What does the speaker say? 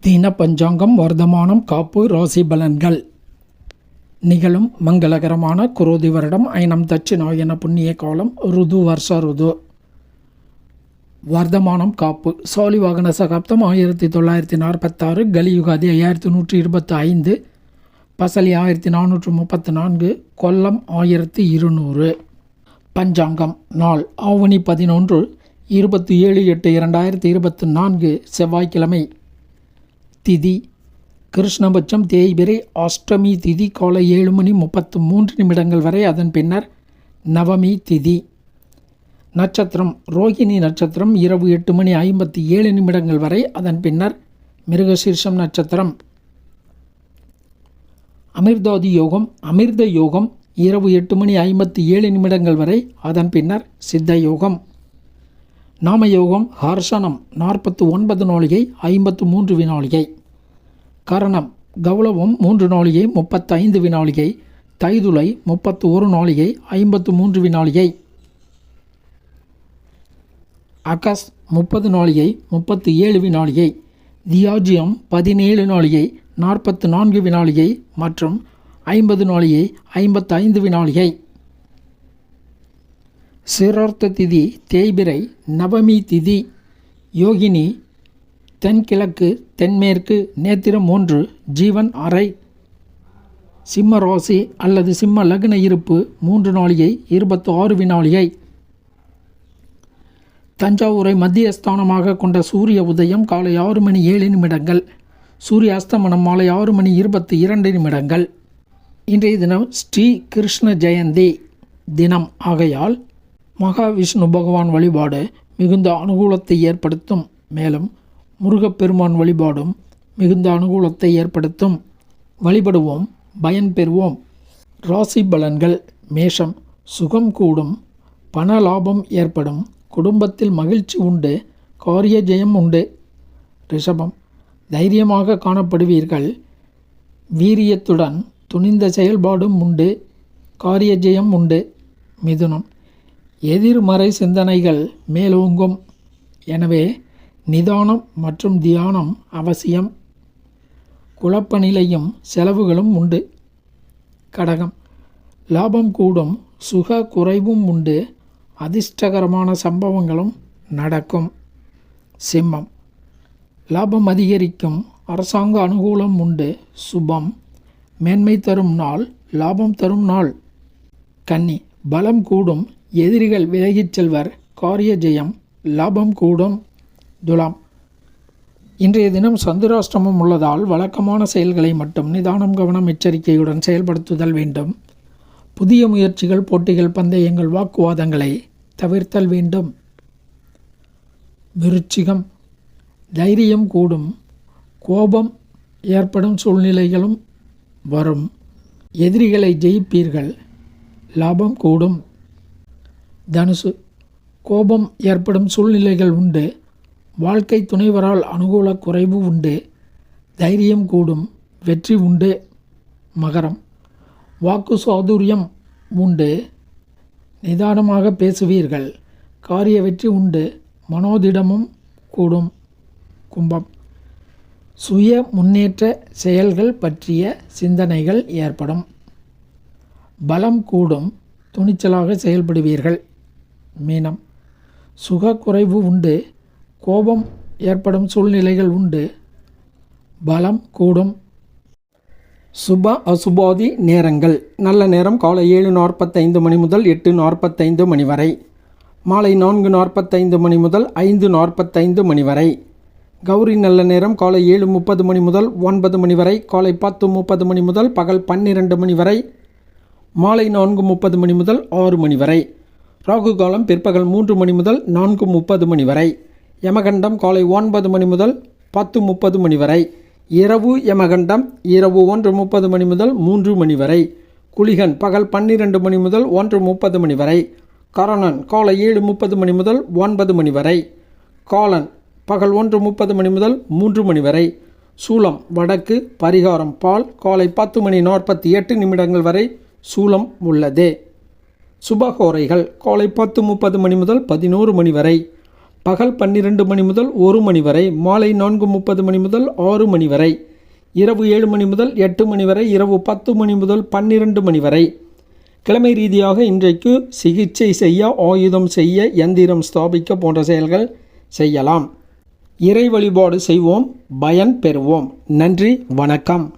தீன பஞ்சாங்கம் வர்த்தமானம் காப்பு ராசி பலன்கள். நிகழும் மங்களகரமான குரோதி வருடம் ஐனம் தட்சிணாயன புண்ணிய காலம் ருது வருஷ ருது. வர்த்தமானம் காப்பு. சாலிவாகன சகாப்தம் ஆயிரத்தி தொள்ளாயிரத்தி நாற்பத்தாறு கலியுகாதி ஐயாயிரத்தி நூற்றி இருபத்தி ஐந்து பசலி ஆயிரத்தி நானூற்று முப்பத்தி நான்கு கொல்லம் ஆயிரத்தி இருநூறு. பஞ்சாங்கம் நாள். ஆவணி பதினொன்று இருபத்தி ஏழு எட்டு இரண்டாயிரத்தி இருபத்தி நான்கு செவ்வாய்க்கிழமை. திதி. கிருஷ்ணபட்சம் தேய்பிரை அஷ்டமி திதி காலை ஏழு மணி முப்பத்து மூன்று நிமிடங்கள் வரை அதன் பின்னர் நவமி திதி. நட்சத்திரம் ரோகிணி நட்சத்திரம் இரவு எட்டு மணி ஐம்பத்தி ஏழு நிமிடங்கள் வரை அதன் பின்னர் மிருகசீர்ஷம் நட்சத்திரம். அமிர்தாதி யோகம் அமிர்த யோகம் இரவு எட்டு மணி ஐம்பத்தி ஏழு நிமிடங்கள் வரை அதன் பின்னர் சித்த யோகம். நாமயோகம் ஹர்ஷனம் நாற்பத்து ஒன்பது நாளிகை ஐம்பத்து மூன்று வினாளிகை. கரணம் கௌளவம் மூன்று நாளிகை முப்பத்தைந்து வினாளிகை தைதுளை முப்பத்து ஒரு நாளிகை ஐம்பத்து மூன்று வினாளிகை. அகஸ் முப்பது நாளிகை முப்பத்து ஏழு வினாளிகை. தியாஜியம் பதினேழு நாளிகை நாற்பத்து நான்கு வினாளிகை மற்றும் ஐம்பது நாளிகை ஐம்பத்தைந்து வினாளிகை. சிரார்த்த திதி தேய்பிரை நவமி திதி யோகினி தென்கிழக்கு தென்மேற்கு நேத்திரம் மூன்று ஜீவன் அறை சிம்ம ராசி அல்லது சிம்ம லக்ன இருப்பு மூன்று நாளிகை இருபத்து ஆறு வினாளிகை. தஞ்சாவூரை மத்திய ஸ்தானமாக கொண்ட சூரிய உதயம் காலை ஆறு மணி ஏழு நிமிடங்கள். சூரிய அஸ்தமனம் மாலை ஆறு மணி இருபத்தி இரண்டு நிமிடங்கள். இன்றைய தினம் ஸ்ரீ கிருஷ்ண ஜெயந்தி தினம். ஆகையால் மகாவிஷ்ணு பகவான் வழிபாடு மிகுந்த அனுகூலத்தை ஏற்படுத்தும். மேலும் முருகப்பெருமான் வழிபாடும் மிகுந்த அனுகூலத்தை ஏற்படுத்தும். வழிபடுவோம் பயன் பெறுவோம். ராசி பலன்கள் மேஷம் சுகம் கூடும். பண லாபம் ஏற்படும். குடும்பத்தில் மகிழ்ச்சி உண்டு காரிய ஜெயம் உண்டு. ரிஷபம் தைரியமாக காணப்படுவீர்கள். வீரியத்துடன் துணிந்த செயல்பாடும் உண்டு காரிய ஜெயம் உண்டு. மிதுனம் எதிர்மறை சிந்தனைகள் மேலோங்கும். எனவே நிதானம் மற்றும் தியானம் அவசியம். குழப்ப நிலையும் செலவுகளும் உண்டு. கடகம். லாபம் கூடும் சுக குறைவும் உண்டு. அதிர்ஷ்டகரமான சம்பவங்களும் நடக்கும். சிம்மம். லாபம் அதிகரிக்கும் அரசாங்க அனுகூலம் உண்டு. சுபம். மேன்மை தரும் நாள் லாபம் தரும் நாள். கன்னி. பலம் கூடும் எதிரிகள் விலகிச் செல்வர். காரிய ஜெயம். லாபம் கூடும். துலாம். இன்றைய தினம் சந்திராஷ்டமம் உள்ளதால் வழக்கமான செயல்களை மட்டும் நிதானம் கவனம் எச்சரிக்கையுடன் செயல்படுத்துதல் வேண்டும். புதிய முயற்சிகள் போட்டிகள் பந்தயங்கள் வாக்குவாதங்களை தவிர்த்தல் வேண்டும். விருச்சிகம். தைரியம் கூடும். கோபம் ஏற்படும் சூழ்நிலைகளும் வரும். எதிரிகளை ஜெயிப்பீர்கள். லாபம் கூடும். தனுசு. கோபம் ஏற்படும் சூழ்நிலைகள் உண்டு. வாழ்க்கை துணைவரால் அனுகூல குறைவு உண்டு தைரியம் கூடும் வெற்றி உண்டு மகரம். வாக்கு சாதுரியம் உண்டு நிதானமாக பேசுவீர்கள் காரிய வெற்றி உண்டு மனோதிடமும் கூடும். கும்பம். சுய முன்னேற்ற செயல்கள் பற்றிய சிந்தனைகள் ஏற்படும். பலம் கூடும் துணிச்சலாக செயல்படுவீர்கள். மீனம். சுகக்குறைவு உண்டு கோபம் ஏற்படும் சூழ்நிலைகள் உண்டு. பலம் கூடும். சுப அசுபாதி நேரங்கள். நல்ல நேரம் காலை ஏழு நாற்பத்தைந்து மணி முதல் எட்டு நாற்பத்தைந்து மணி வரை. மாலை நான்கு நாற்பத்தைந்து மணி முதல் ஐந்து நாற்பத்தைந்து மணி வரை. கௌரி நல்ல நேரம் காலை ஏழு முப்பது மணி முதல் ஒன்பது மணி வரை. காலை பத்து முப்பது மணி முதல் பகல் பன்னிரெண்டு மணி வரை. மாலை நான்கு முப்பது மணி முதல் ஆறு மணி வரை. ராகு காலம் பிற்பகல் மூன்று மணி முதல் நான்கு முப்பது மணி வரை. யமகண்டம் காலை ஒன்பது மணி முதல் பத்து முப்பது மணி வரை. இரவு யமகண்டம் இரவு ஒன்று முப்பது மணி முதல் மூன்று மணி வரை. குளிகன் பகல் பன்னிரண்டு மணி முதல் ஒன்று முப்பது மணி வரை. கரணன் காலை ஏழு முப்பது மணி முதல் ஒன்பது மணி வரை. காலன் பகல் ஒன்று முப்பது மணி முதல் மூன்று மணி வரை. சூலம் வடக்கு பரிகாரம் பால் காலை பத்து மணி நாற்பத்தி எட்டு நிமிடங்கள் வரை சூலம் உள்ளது. சுபகோரைகள் காலை பத்து முப்பது மணி முதல் பதினோரு மணி வரை. பகல் பன்னிரண்டு மணி முதல் ஒரு மணி வரை மாலை நான்கு முப்பது மணி முதல் ஆறு மணி வரை இரவு ஏழு மணி முதல் எட்டு மணி வரை இரவு பத்து மணி முதல் பன்னிரண்டு மணி வரை. கிழமை ரீதியாக இன்றைக்கு சிகிச்சை செய்ய ஆயுதம் செய்ய எந்திரம் ஸ்தாபிக்க போன்ற செயல்கள் செய்யலாம். இறை வழிபாடு செய்வோம் பயன் பெறுவோம். நன்றி வணக்கம்.